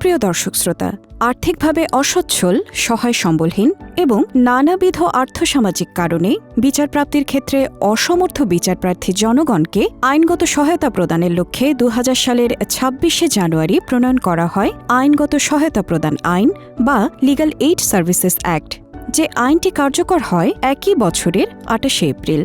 সুপ্রিয় দর্শক শ্রোতা, আর্থিকভাবে অসচ্ছল সহায় সম্বলহীন এবং নানাবিধ আর্থসামাজিক কারণে বিচারপ্রাপ্তির ক্ষেত্রে অসমর্থ বিচারপ্রার্থী জনগণকে আইনগত সহায়তা প্রদানের লক্ষ্যে দু হাজার সালের ছাব্বিশে জানুয়ারি প্রণয়ন করা হয় আইনগত সহায়তা প্রদান আইন বা লিগাল এইড সার্ভিসেস অ্যাক্ট যে আইনটি কার্যকর হয় একই বছরের আটাশে এপ্রিল।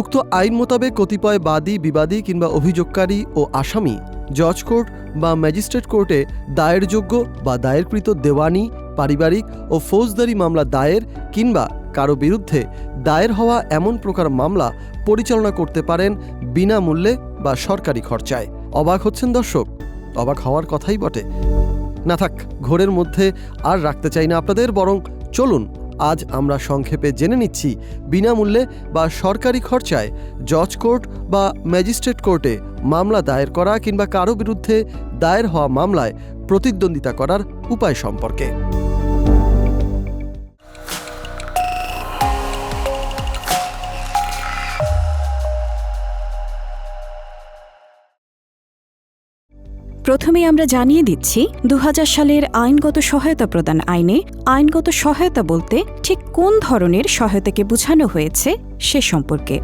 উক্ত আইন মোতাবেক কতিপয় বাদী, বিবাদী কিংবা অভিযোগকারী ও আসামি জজ কোর্ট বা ম্যাজিস্ট্রেট কোর্টে দায়েরযোগ্য বা দায়েরকৃত দেওয়ানি, পারিবারিক ও ফৌজদারি মামলা দায়ের কিংবা কারও বিরুদ্ধে দায়ের হওয়া এমন প্রকার মামলা পরিচালনা করতে পারেন বিনামূল্যে বা সরকারি খরচায়। অবাক হচ্ছেন দর্শক? অবাক হওয়ার কথাই বটে। না থাক, ঘোরের মধ্যে আর রাখতে চাই না আপনাদের, বরং চলুন, আজ আমরা সংক্ষেপে জেনে নিচ্ছি বিনামূল্যে বা সরকারি খরচায় জজ কোর্ট বা ম্যাজিস্ট্রেট কোর্টে মামলা দায়ের করা কিংবা কারও বিরুদ্ধে দায়ের হওয়া মামলায় প্রতিদ্বন্দ্বিতা করার উপায় সম্পর্কে। প্রথমে আমরা জানিয়ে দিচ্ছি দু হাজার সালের আইনগত সহায়তা প্রদান আইনে আইনগত সহায়তা বলতে ঠিক কোন ধরনের সহায়তাকে বোঝানো হয়েছে সে সম্পর্কে।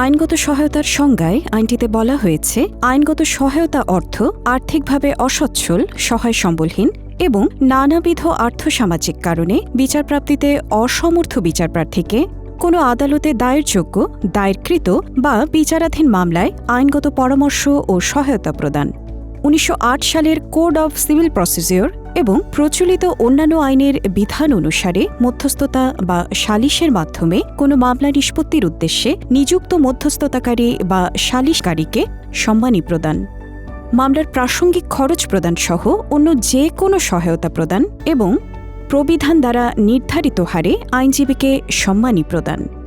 আইনগত সহায়তার সংজ্ঞায় আইনটিতে বলা হয়েছে, আইনগত সহায়তা অর্থ আর্থিকভাবে অসচ্ছল সহায় সম্বলহীন এবং নানাবিধ আর্থসামাজিক কারণে বিচারপ্রাপ্তিতে অসমর্থ বিচারপ্রার্থীকে কোনো আদালতে দায়েরযোগ্য, দায়েরকৃত বা বিচারাধীন মামলায় আইনগত পরামর্শ ও সহায়তা প্রদান। উনিশশো আট সালের কোড অব সিভিল প্রসিজিওর এবং প্রচলিত অন্যান্য আইনের বিধান অনুসারে মধ্যস্থতা বা সালিশের মাধ্যমে কোনো মামলা নিষ্পত্তির উদ্দেশ্যে নিযুক্ত মধ্যস্থতাকারী বা সালিশকারীকে সম্মানী প্রদান। মামলার প্রাসঙ্গিক খরচ প্রদান সহ অন্য যে কোনো সহায়তা প্রদান এবং প্রবিধান দ্বারা নির্ধারিত হারে আইনজীবীকে সম্মানী প্রদান।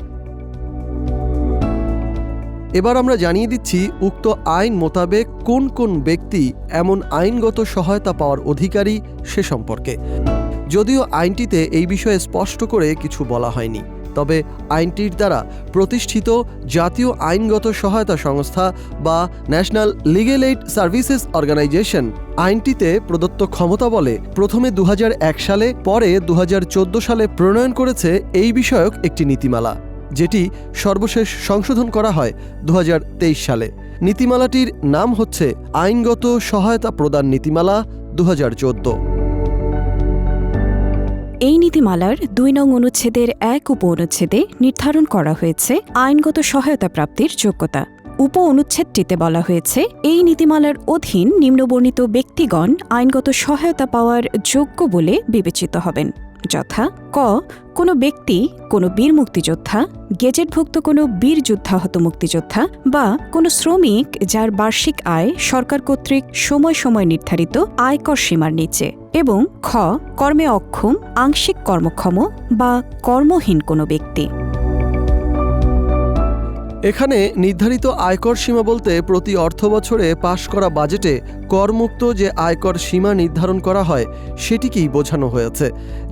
এবার আমরা জানিয়ে দিচ্ছি, উক্ত আইন মোতাবেক কোন কোন ব্যক্তি এমন আইনগত সহায়তা পাওয়ার অধিকারী সে সম্পর্কে। যদিও আইনটিতে এই বিষয়ে স্পষ্ট করে কিছু বলা হয়নি, তবে আইনটির দ্বারা প্রতিষ্ঠিত জাতীয় আইনগত সহায়তা সংস্থা বা national legal aid services organisation আইনটিতে প্রদত্ত ক্ষমতা বলে প্রথমে দু হাজার এক সালে, পরে দু হাজার চোদ্দ সালে প্রণয়ন করেছে এই বিষয়ক একটি নীতিমালা। যেটি সর্বশেষ সংশোধন করা হয় দু হাজার তেইশ সালে। নীতিমালাটির নাম হচ্ছে আইনগত সহায়তা প্রদান নীতিমালা দু হাজার চোদ্দ। এই নীতিমালার দুই নং অনুচ্ছেদের এক উপ অনুচ্ছেদে নির্ধারণ করা হয়েছে আইনগত সহায়তা প্রাপ্তির যোগ্যতা। উপ অনুচ্ছেদটিতে বলা হয়েছে, এই নীতিমালার অধীন নিম্নবর্ণিত ব্যক্তিগণ আইনগত সহায়তা পাওয়ার যোগ্য বলে বিবেচিত হবেন। যথা। ক, কোনো ব্যক্তি, কোনো বীর মুক্তিযোদ্ধা, গেজেটভুক্ত কোনো বীর যুদ্ধাহত মুক্তিযোদ্ধা বা কোনো শ্রমিক যার বার্ষিক আয় সরকার কর্তৃক সময় সময় নির্ধারিত আয়কর সীমার নিচে এবং খ, কর্মে অক্ষম, আংশিক কর্মক্ষম বা কর্মহীন কোনো ব্যক্তি। এখানে নির্ধারিত আয়কর সীমা বলতে প্রতি অর্থ বছরে পাশ করা বাজেটে করমুক্ত যে আয়কর সীমা নির্ধারণ করা হয়, সেটিকেই বোঝানো হয়েছে।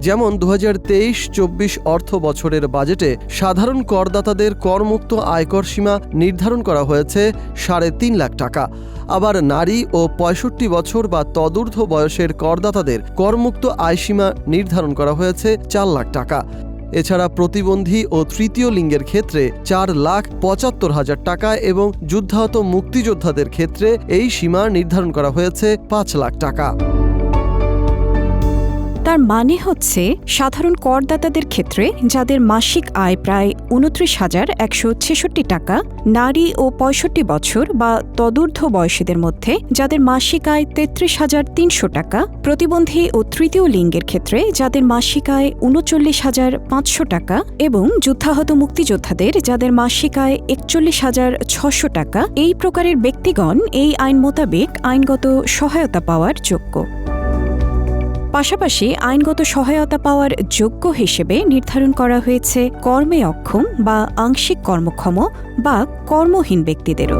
যেমন দু হাজার তেইশ চব্বিশ অর্থ বছরের বাজেটে সাধারণ করদাতাদের করমুক্ত আয়কর সীমা নির্ধারণ করা হয়েছে সাড়ে তিন লাখ টাকা। আবার নারী ও পঁয়ষট্টি বছর বা তদূর্ধ্ব বয়সের করদাতাদের করমুক্ত আয়সীমা নির্ধারণ করা হয়েছে চার লাখ টাকা। এছাড়া প্রতিবন্ধী ও তৃতীয় লিঙ্গের ক্ষেত্রে চার লাখ পঁচাত্তর হাজার টাকা এবং যুদ্ধাহত মুক্তিযোদ্ধাদের ক্ষেত্রে এই সীমা নির্ধারণ করা হয়েছে পাঁচ লাখ টাকা। তার মানে হচ্ছে সাধারণ করদাতাদের ক্ষেত্রে যাদের মাসিক আয় প্রায় উনত্রিশ হাজার একশো ছেষট্টি টাকা, নারী ও পঁয়ষট্টি বছর বা তদূর্ধ্ব বয়সীদের মধ্যে যাদের মাসিক আয় তেত্রিশ হাজার তিনশো টাকা, প্রতিবন্ধী ও তৃতীয় লিঙ্গের ক্ষেত্রে যাদের মাসিক আয় উনচল্লিশ হাজার পাঁচশো টাকা এবং যুদ্ধাহত মুক্তিযোদ্ধাদের যাদের মাসিক আয় একচল্লিশ হাজার ছশো টাকা, এই প্রকারের ব্যক্তিগণ এই আইন মোতাবেক আইনগত সহায়তা পাওয়ার যোগ্য। পাশাপাশি আইনগত সহায়তা পাওয়ার যোগ্য হিসেবে নির্ধারণ করা হয়েছে কর্মে অক্ষম বা আংশিক কর্মক্ষম বা কর্মহীন ব্যক্তিদেরও।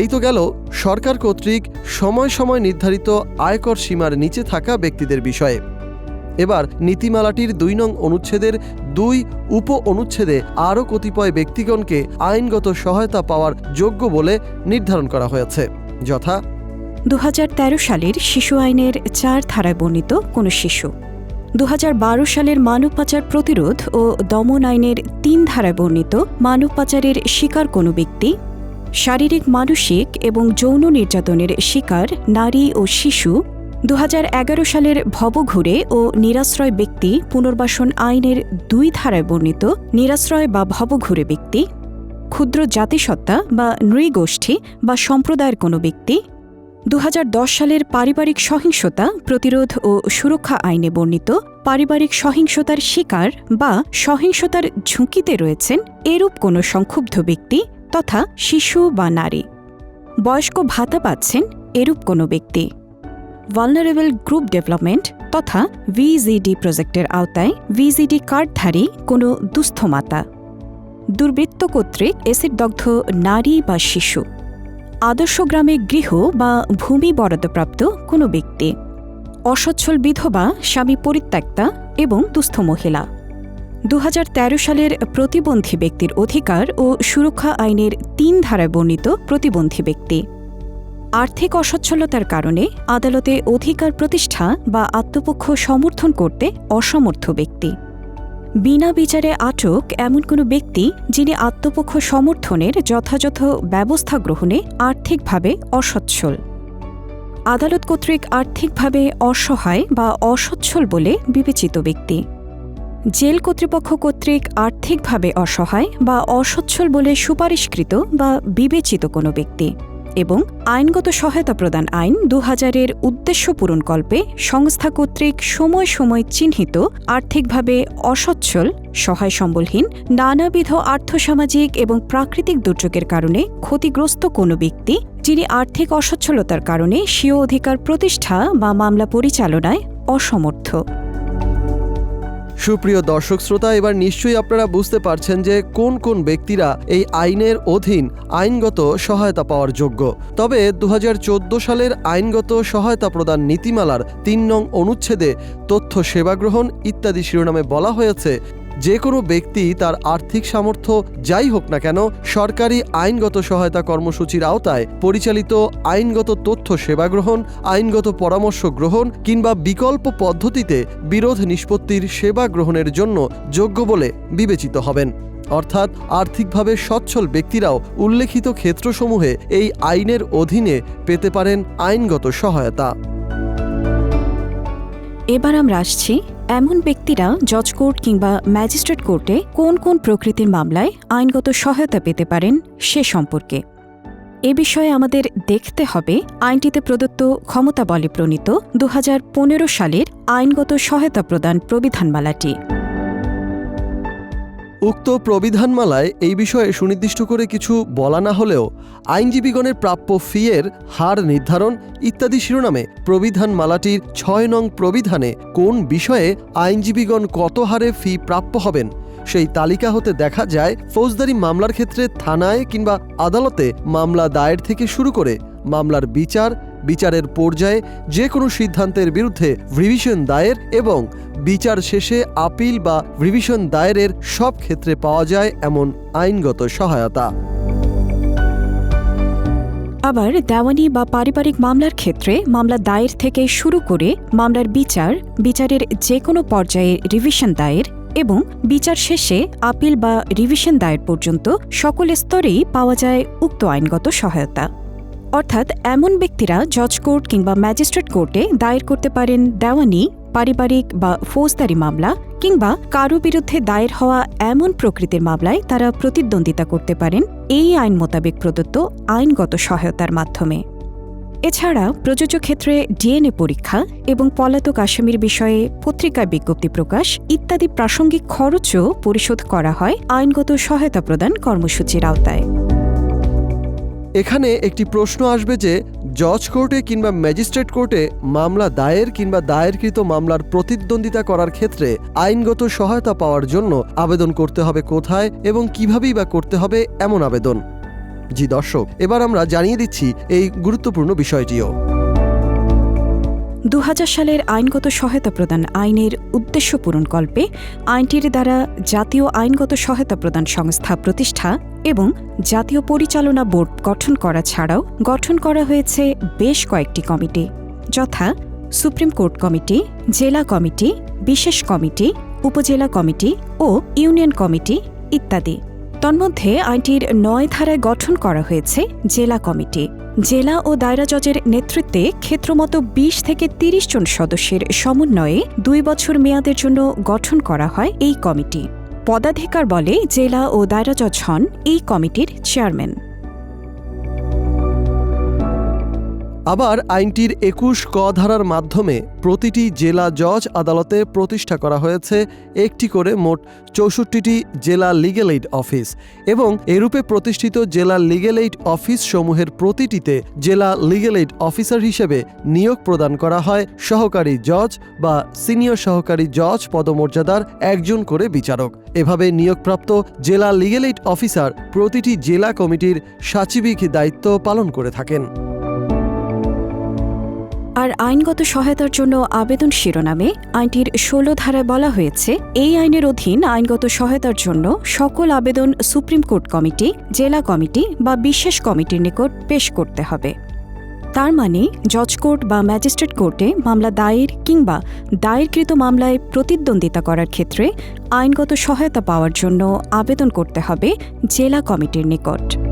এই তো গেল সরকার কর্তৃক সময় সময় নির্ধারিত আয়কর সীমার নিচে থাকা ব্যক্তিদের বিষয়ে। এবার নীতিমালাটির দুই নং অনুচ্ছেদের দুই উপ অনুচ্ছেদে আরও কতিপয় ব্যক্তিগণকে আইনগত সহায়তা পাওয়ার যোগ্য বলে নির্ধারণ করা হয়েছে, যথা দু হাজার তেরো সালের শিশু আইনের চার ধারায় বর্ণিত কোনো শিশু। দু হাজার বারো সালের মানব পাচার প্রতিরোধ ও দমন আইনের তিন ধারায় বর্ণিত মানব পাচারের শিকার কোনো ব্যক্তি, শারীরিক, মানসিক এবং যৌন নির্যাতনের শিকার নারী ও শিশু দু হাজার এগারো সালের ভবঘুরে ও নিরাশ্রয় ব্যক্তি পুনর্বাসন আইনের দুই ধারায় বর্ণিত নিরাশ্রয় বা ভবঘুরে ব্যক্তি, ক্ষুদ্র জাতিসত্তা বা নৃগোষ্ঠী বা সম্প্রদায়ের কোনো ব্যক্তি দু হাজার দশ সালের পারিবারিক সহিংসতা, প্রতিরোধ ও সুরক্ষা আইনে বর্ণিত পারিবারিক সহিংসতার শিকার বা সহিংসতার ঝুঁকিতে রয়েছেন এরূপ কোনো সংক্ষুব্ধ ব্যক্তি তথা শিশু বা নারী। বয়স্ক ভাতা পাচ্ছেন এরূপ কোনো ব্যক্তি। ভালনারেবল গ্রুপ ডেভেলপমেন্ট তথা ভিজিডি প্রজেক্টের আওতায় ভিজিডি কার্ডধারী কোনো দুস্থ মাতা। দুর্বৃত্ত কর্তৃক এসিডদগ্ধ নারী বা শিশু। আদর্শ গ্রামে গৃহ বা ভূমি বরাদ্দপ্রাপ্ত কোনো ব্যক্তি, অসচ্ছল বিধবা, স্বামী পরিত্যক্তা এবং দুস্থ মহিলা। দু হাজার তেরো সালের প্রতিবন্ধী ব্যক্তির অধিকার ও সুরক্ষা আইনের তিন ধারায় বর্ণিত প্রতিবন্ধী ব্যক্তি। আর্থিক অসচ্ছলতার কারণে আদালতে অধিকার প্রতিষ্ঠা বা আত্মপক্ষ সমর্থন করতে অসমর্থ ব্যক্তি। বিনা বিচারে আটক এমন কোনো ব্যক্তি যিনি আত্মপক্ষ সমর্থনের যথাযথ ব্যবস্থা গ্রহণে আর্থিকভাবে অসচ্ছল। আদালত কর্তৃক আর্থিকভাবে অসহায় বা অসচ্ছল বলে বিবেচিত ব্যক্তি। জেল কর্তৃপক্ষ কর্তৃক আর্থিকভাবে অসহায় বা অসচ্ছল বলে সুপারিশকৃত বা বিবেচিত কোনো ব্যক্তি। এবং আইনগত সহায়তা প্রদান আইন দু হাজারের উদ্দেশ্য পূরণকল্পে সংস্থা কর্তৃক সময় সময় চিহ্নিত, আর্থিকভাবে অসচ্ছল সহায় সম্বলহীন নানাবিধ আর্থসামাজিক এবং প্রাকৃতিক দুর্যোগের কারণে ক্ষতিগ্রস্ত কোনো ব্যক্তি, যিনি আর্থিক অসচ্ছলতার কারণে স্বীয় অধিকার প্রতিষ্ঠা বা মামলা পরিচালনায় অসমর্থ। সুপ্রিয় দর্শক শ্রোতা, এবার নিশ্চয়ই আপনারা বুঝতে পারছেন যে কোন কোন ব্যক্তিরা এই আইনের অধীন আইনগত সহায়তা পাওয়ার যোগ্য। তবে দু হাজার চোদ্দ সালের আইনগত সহায়তা প্রদান নীতিমালার তিন নং অনুচ্ছেদে তথ্য সেবা গ্রহণ ইত্যাদি শিরোনামে বলা হয়েছে যে কোনো ব্যক্তি তার আর্থিক সামর্থ্য যাই হোক না কেন সরকারি আইনগত সহায়তা কর্মসূচির আওতায় পরিচালিত আইনগত তথ্য সেবা গ্রহণ, আইনগত পরামর্শ গ্রহণ কিংবা বিকল্প পদ্ধতিতে বিরোধ নিষ্পত্তির সেবা গ্রহণের জন্য যোগ্য বলে বিবেচিত হবেন। অর্থাৎ আর্থিকভাবে সচ্ছল ব্যক্তিরাও উল্লেখিত ক্ষেত্রসমূহে এই আইনের অধীনে পেতে পারেন আইনগত সহায়তা। এবার আমরা আসছি এমন ব্যক্তিরা জজ কোর্ট কিংবা ম্যাজিস্ট্রেট কোর্টে কোন কোন প্রকৃতির মামলায় আইনগত সহায়তা পেতে পারেন সে সম্পর্কে। এ বিষয়ে আমাদের দেখতে হবে আইনটিতে প্রদত্ত ক্ষমতা বলে প্রণীত দু হাজার পনেরো সালের আইনগত সহায়তা প্রদান প্রবিধানমালাটি। উক্ত প্রবিধানমালায় এই বিষয়ে সুনির্দিষ্ট করে কিছু বলা না হলেও আইনজীবীগণের প্রাপ্য ফিয়ের হার নির্ধারণ ইত্যাদি শিরোনামে প্রবিধানমালাটির ছয় নং প্রবিধানে কোন বিষয়ে আইনজীবীগণ কত হারে ফি প্রাপ্য হবেন সেই তালিকা হতে দেখা যায় ফৌজদারি মামলার ক্ষেত্রে থানায় কিংবা আদালতে মামলা দায়ের থেকে শুরু করে মামলার বিচার, বিচারের পর্যায়ে যে কোনো সিদ্ধান্তের বিরুদ্ধে রিভিশন দায়ের এবং বিচার শেষে আপিল বা রিভিশন দায়েরের সব ক্ষেত্রে পাওয়া যায় এমন আইনগত সহায়তা। আবার দেওয়ানি বা পারিবারিক মামলার ক্ষেত্রে মামলা দায়ের থেকে শুরু করে মামলার বিচার, বিচারের যে কোনো পর্যায়ে রিভিশন দায়ের এবং বিচার শেষে আপিল বা রিভিশন দায়ের পর্যন্ত সকল স্তরেই পাওয়া যায় উক্ত আইনগত সহায়তা। অর্থাৎ এমন ব্যক্তিরা জজ কোর্ট কিংবা ম্যাজিস্ট্রেট কোর্টে দায়ের করতে পারেন দেওয়ানি, পারিবারিক বা ফৌজদারি মামলা কিংবা কারও বিরুদ্ধে দায়ের হওয়া এমন প্রকৃতির মামলায় তারা প্রতিদ্বন্দ্বিতা করতে পারেন। এই আইন মোতাবেক প্রদত্ত আইনগত সহায়তার মাধ্যমে। এছাড়া প্রযোজ্য ক্ষেত্রে ডিএনএ পরীক্ষা এবং পলাতক আসামির বিষয়ে পত্রিকায় বিজ্ঞপ্তি প্রকাশ ইত্যাদি প্রাসঙ্গিক খরচও পরিশোধ করা হয় আইনগত সহায়তা প্রদান কর্মসূচির আওতায়। এখানে একটি প্রশ্ন আসবে যে, জজ কোর্টে কিংবা ম্যাজিস্ট্রেট কোর্টে মামলা দায়ের কিংবা দায়েরকৃত মামলার প্রতিদ্বন্দ্বিতা করার ক্ষেত্রে আইনগত সহায়তা পাওয়ার জন্য আবেদন করতে হবে কোথায় এবং কিভাবেই বা করতে হবে এমন আবেদন। জি দর্শক, এবার আমরা জানিয়ে দিচ্ছি এই গুরুত্বপূর্ণ বিষয়টিও। দু হাজার সালের আইনগত সহায়তা প্রদান আইনের উদ্দেশ্য পূরণকল্পে আইনটির দ্বারা জাতীয় আইনগত সহায়তা প্রদান সংস্থা প্রতিষ্ঠা এবং জাতীয় পরিচালনা বোর্ড গঠন করা ছাড়াও গঠন করা হয়েছে বেশ কয়েকটি কমিটি, যথা সুপ্রিম কোর্ট কমিটি, জেলা কমিটি, বিশেষ কমিটি, উপজেলা কমিটি ও ইউনিয়ন কমিটি ইত্যাদি। তন্মধ্যে আইনটির নয় ধারায় গঠন করা হয়েছে জেলা কমিটি। জেলা ও দায়রা জজের নেতৃত্বে ক্ষেত্রমতো বিশ থেকে তিরিশ জন সদস্যের সমন্বয়ে দুই বছর মেয়াদের জন্য গঠন করা হয় এই কমিটি। পদাধিকার বলে জেলা ও দায়রা জজ হন এই কমিটির চেয়ারম্যান। আবার আইনটির একুশ ক ধারার মাধ্যমে প্রতিটি জেলা জজ আদালতে প্রতিষ্ঠা করা হয়েছে একটি করে মোট চৌষট্টিটি জেলা লিগেল এইড অফিস এবং এরূপে প্রতিষ্ঠিত জেলা লিগেল এইড অফিস সমূহের প্রতিটিতে জেলা লিগেল এইড অফিসার হিসেবে নিয়োগ প্রদান করা হয়। সহকারী জজ বা সিনিয়র সহকারী জজ পদমর্যাদার একজন করে বিচারক। এভাবে নিয়োগপ্রাপ্ত জেলা লিগেল এইড অফিসার প্রতিটি জেলা কমিটির সাচিবিক দায়িত্ব পালন করে থাকেন। আর আইনগত সহায়তার জন্য আবেদন শিরোনামে আইনটির ষোলো ধারায় বলা হয়েছে, এই আইনের অধীন আইনগত সহায়তার জন্য সকল আবেদন সুপ্রিম কোর্ট কমিটি, জেলা কমিটি বা বিশেষ কমিটির নিকট পেশ করতে হবে। তার মানে জজ কোর্ট বা ম্যাজিস্ট্রেট কোর্টে মামলা দায়ের কিংবা দায়েরকৃত মামলায় প্রতিদ্বন্দ্বিতা করার ক্ষেত্রে আইনগত সহায়তা পাওয়ার জন্য আবেদন করতে হবে জেলা কমিটির নিকট।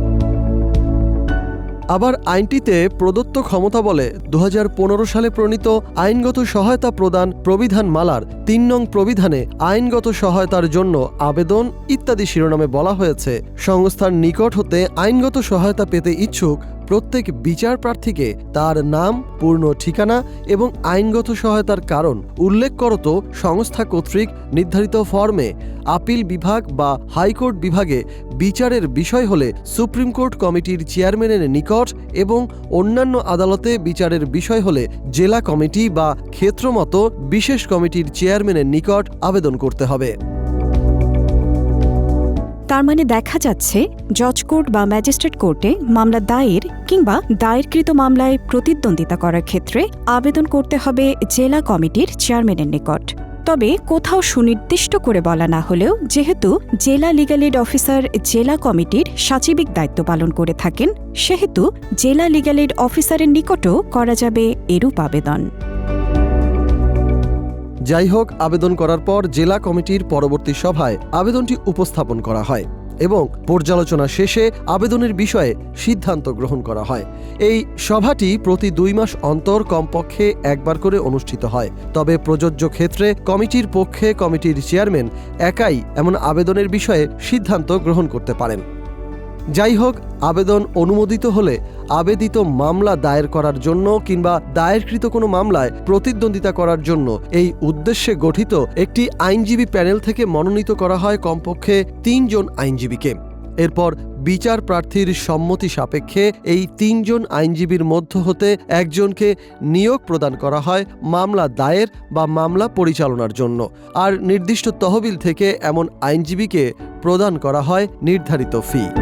আবার আইনটিতে প্রদত্ত ক্ষমতা বলে দু হাজার পনেরো সালে প্রণীত আইনগত সহায়তা প্রদান প্রবিধান মালার তিন নং প্রবিধানে আইনগত সহায়তার জন্য আবেদন ইত্যাদি শিরোনামে বলা হয়েছে। সংস্থার নিকট হতে আইনগত সহায়তা পেতে ইচ্ছুক প্রত্যেক বিচার প্রার্থীকে তার নাম, পূর্ণ ঠিকানা এবং আইনগত সহায়তার কারণ উল্লেখ করত সংস্থা কর্তৃক নির্ধারিত ফর্মে। আপিল বিভাগ বা হাইকোর্ট বিভাগে বিচারের বিষয় হলে সুপ্রিম কোর্ট কমিটির চেয়ারম্যানের নিকট এবং অন্যান্য আদালতে বিচারের বিষয় হলে জেলা কমিটি বা ক্ষেত্রমতো বিশেষ কমিটির চেয়ারম্যানের নিকট আবেদন করতে হবে। তার মানে দেখা যাচ্ছে জজ কোর্ট বা ম্যাজিস্ট্রেট কোর্টে মামলা দায়ের কিংবা দায়েরকৃত মামলায় প্রতিদ্বন্দ্বিতা করার ক্ষেত্রে আবেদন করতে হবে জেলা কমিটির চেয়ারম্যানের নিকট। তবে কোথাও সুনির্দিষ্ট করে বলা না হলেও যেহেতু জেলা লিগাল এড অফিসার জেলা কমিটির সাচিবিক দায়িত্ব পালন করে থাকেন, সেহেতু জেলা লিগাল এড অফিসারের নিকটও করা যাবে এরূপ আবেদন। যাই হোক আবেদন করার পর জেলা কমিটির পরবর্তী সভায় আবেদনটি উপস্থাপন করা হয় এবং পর্যালোচনা শেষে আবেদনের বিষয়ে সিদ্ধান্ত গ্রহণ করা হয়। এই সভাটি প্রতি দুই মাস অন্তর কমপক্ষে একবার করে অনুষ্ঠিত হয়। তবে প্রযোজ্য ক্ষেত্রে কমিটির পক্ষে কমিটির চেয়ারম্যান একাই এমন আবেদনের বিষয়ে সিদ্ধান্ত গ্রহণ করতে পারেন। যাই হোক আবেদন অনুমোদিত হলে আবেদিত মামলা দায়ের করার জন্য কিংবা দায়েরকৃত কোনো মামলায় প্রতিদ্বন্দ্বিতা করার জন্য এই উদ্দেশ্যে গঠিত একটি আইনজীবী প্যানেল থেকে মনোনীত করা হয় কমপক্ষে তিনজন আইনজীবীকে। এরপর বিচার প্রার্থীর সম্মতি সাপেক্ষে এই তিনজন আইনজীবীর মধ্য হতে একজনকে নিয়োগ প্রদান করা হয় মামলা দায়ের বা মামলা পরিচালনার জন্য। আর নির্দিষ্ট তহবিল থেকে এমন আইনজীবীকে প্রদান করা হয় নির্ধারিত ফি।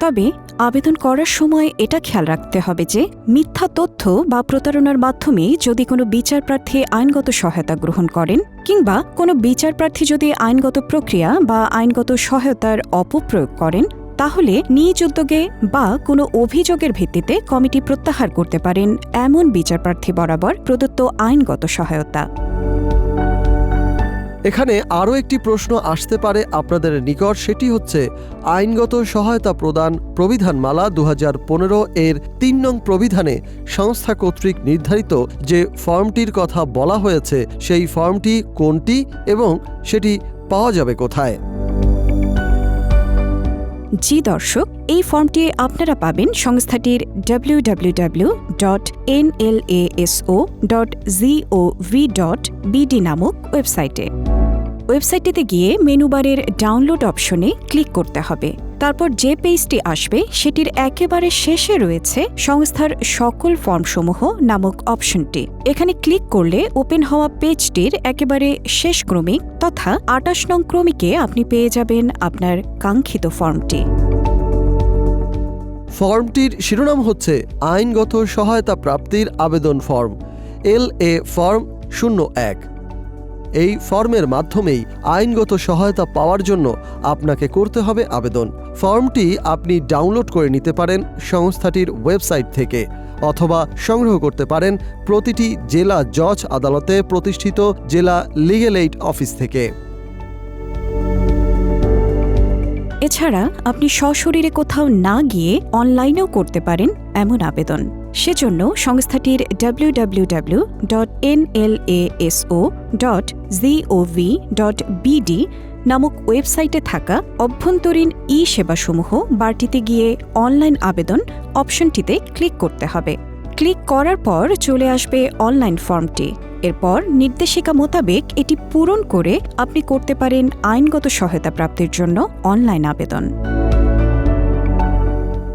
তবে আবেদন করার সময় এটা খেয়াল রাখতে হবে যে মিথ্যা তথ্য বা প্রতারণার মাধ্যমে যদি কোনো বিচার প্রার্থী আইনগত সহায়তা গ্রহণ করেন কিংবা কোনো বিচার প্রার্থী যদি আইনগত প্রক্রিয়া বা আইনগত সহায়তার অপপ্রয়োগ করেন, তাহলে নিজ উদ্যোগে বা কোনো অভিযোগের ভিত্তিতে কমিটি প্রত্যাহার করতে পারেন এমন বিচার প্রার্থী বরাবর প্রদত্ত আইনগত সহায়তা। এখানে আরও একটি প্রশ্ন আসতে পারে আপনাদের নিকট, সেটি হচ্ছে, আইনগত সহায়তা প্রদান প্রবিধানমালা দু হাজার পনেরো এর তিন নং প্রবিধানে সংস্থা কর্তৃক নির্ধারিত যে ফর্মটির কথা বলা হয়েছে, সেই ফর্মটি কোনটি এবং সেটি পাওয়া যাবে কোথায়? জি দর্শক, এই ফর্মটি আপনারা পাবেন সংস্থাটির W W W dot dot G O V dot B D নামক ওয়েবসাইটে। ওয়েবসাইটটিতে গিয়ে মেনুবারের ডাউনলোড অপশনে ক্লিক করতে হবে। তারপর যে পেজটি আসবে, সেটির একেবারে শেষে রয়েছে সংস্থার সকল ফর্মসমূহ নামক অপশনটি। এখানে ক্লিক করলে ওপেন হওয়া পেজটির একেবারে শেষ ক্রমিক তথা আটাশ নং ক্রমিকে আপনি পেয়ে যাবেন আপনার কাঙ্ক্ষিত ফর্মটি। ফর্মটির শিরোনাম হচ্ছে আইনগত সহায়তা প্রাপ্তির আবেদন ফর্ম, এল এ ফর্ম শূন্য এক। এই ফর্মের মাধ্যমেই আইনগত সহায়তা পাওয়ার জন্য আপনাকে করতে হবে আবেদন। ফর্মটি আপনি ডাউনলোড করে নিতে পারেন সংস্থাটির ওয়েবসাইট থেকে অথবা সংগ্রহ করতে পারেন প্রতিটি জেলা জজ আদালতে প্রতিষ্ঠিত জেলা লিগেল এইড অফিস থেকে। এছাড়া আপনি সশরীরে কোথাও না গিয়ে অনলাইনেও করতে পারেন এমন আবেদন। সেজন্য সংস্থাটির www.nlasO.gov.bd dot dot G O V dot B D নামক ওয়েবসাইটে থাকা অভ্যন্তরীণ ই সেবাসমূহ বারটিতে গিয়ে অনলাইন আবেদন অপশনটিতে ক্লিক করতে হবে। ক্লিক করার পর চলে আসবে অনলাইন ফর্মটি। এরপর নির্দেশিকা মোতাবেক এটি পূরণ করে আপনি করতে পারেন আইনগত সহায়তা প্রাপ্তির জন্য অনলাইন আবেদন।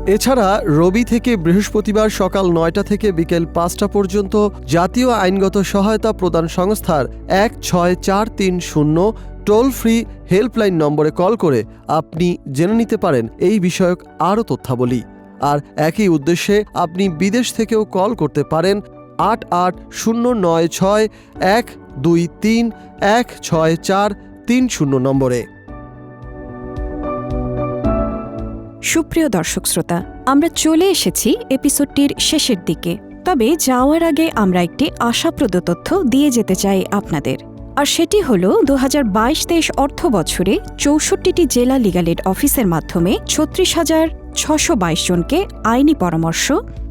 এছাড়া রবি থেকে বৃহস্পতিবার সকাল নয়টা থেকে বিকেল পাঁচটা পর্যন্ত জাতীয় আইনগত সহায়তা প্রদান সংস্থার এক ছয় চার তিন শূন্য টোল ফ্রি হেল্পলাইন নম্বরে কল করে আপনি জেনে নিতে পারেন এই বিষয়ক আরও তথ্যাবলী। আর একই উদ্দেশ্যে আপনি বিদেশ থেকেও কল করতে পারেন আট আট শূন্য নয় ছয় এক দুই তিন এক ছয় চার তিন শূন্য নম্বরে। সুপ্রিয় দর্শক শ্রোতা, আমরা চলে এসেছি এপিসোডটির শেষের দিকে। তবে যাওয়ার আগে আমরা একটি আশাপ্রদ তথ্য দিয়ে যেতে চাই আপনাদের। আর সেটি হল দু হাজার বাইশ তেইশ অর্থ বছরে চৌষট্টিটি জেলা লিগালেড অফিসের মাধ্যমে ছত্রিশ হাজার ছশো বাইশ জনকে আইনি পরামর্শ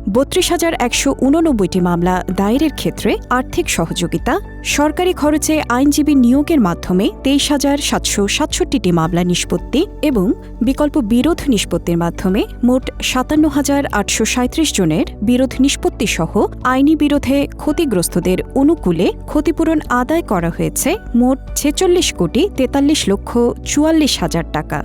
বত্রিশ হাজার একশো উননব্বইটি মামলা দায়েরের ক্ষেত্রে আর্থিক সহযোগিতা, সরকারি খরচে আইনজীবী নিয়োগের মাধ্যমে তেইশ হাজার সাতশো সাতষট্টিটি মামলা নিষ্পত্তি এবং বিকল্প বিরোধ নিষ্পত্তির মাধ্যমে মোট সাতান্ন হাজার আটশো সাঁত্রিশ জনের বিরোধ নিষ্পত্তি সহ আইনি বিরোধে ক্ষতিগ্রস্তদের অনুকূলে ক্ষতিপূরণ আদায় করা হয়েছে মোট ছেচল্লিশ কোটি তেতাল্লিশ লক্ষ চুয়াল্লিশ হাজার টাকা।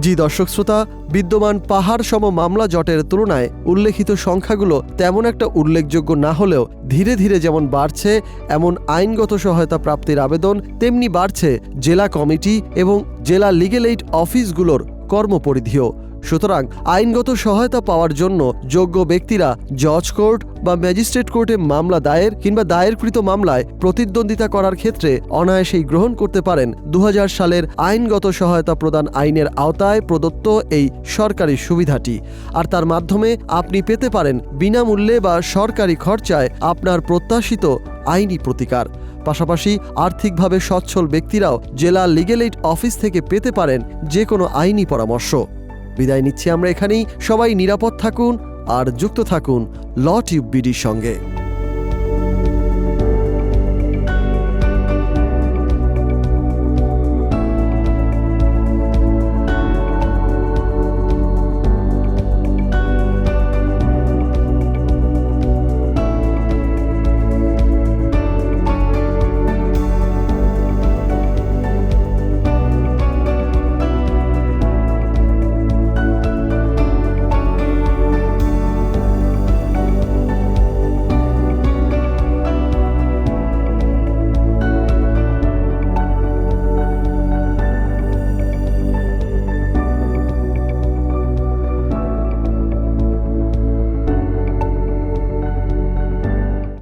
জি দর্শক শ্রোতা বিদ্যমান পাহাড় সম মামলা জটের তুলনায় উল্লেখিত সংখ্যাগুলো তেমন একটা উল্লেখযোগ্য না হলেও ধীরে ধীরে যেমন বাড়ছে, এমন আইনগত সহায়তা প্রাপ্তির আবেদন, তেমনি বাড়ছে জেলা কমিটি এবং জেলা লিগেল এইড অফিসগুলোর কর্মপরিধিও। সুতরাং আইনগত সহায়তা পাওয়ার জন্য যোগ্য ব্যক্তিরা জজ কোর্ট বা ম্যাজিস্ট্রেট কোর্টে মামলা দায়ের কিংবা দায়েরকৃত মামলায় প্রতিদ্বন্দ্বিতা করার ক্ষেত্রে অনায়াসেই গ্রহণ করতে পারেন। দু হাজার সালের আইনগত সহায়তা প্রদান আইনের আওতায় প্রদত্ত এই সরকারি সুবিধাটি। আর তার মাধ্যমে আপনি পেতে পারেন বিনামূল্যে বা সরকারি খরচায় আপনার প্রত্যাশিত আইনি প্রতিকার। পাশাপাশি আর্থিকভাবে সচ্ছল ব্যক্তিরাও জেলা লিগেল এইড অফিস থেকে পেতে পারেন যে কোনো আইনি পরামর্শ। বিদায় নিচ্ছি আমরা এখানেই। সবাই নিরাপদ থাকুন আর যুক্ত থাকুন ল টিউব বিডির সঙ্গে।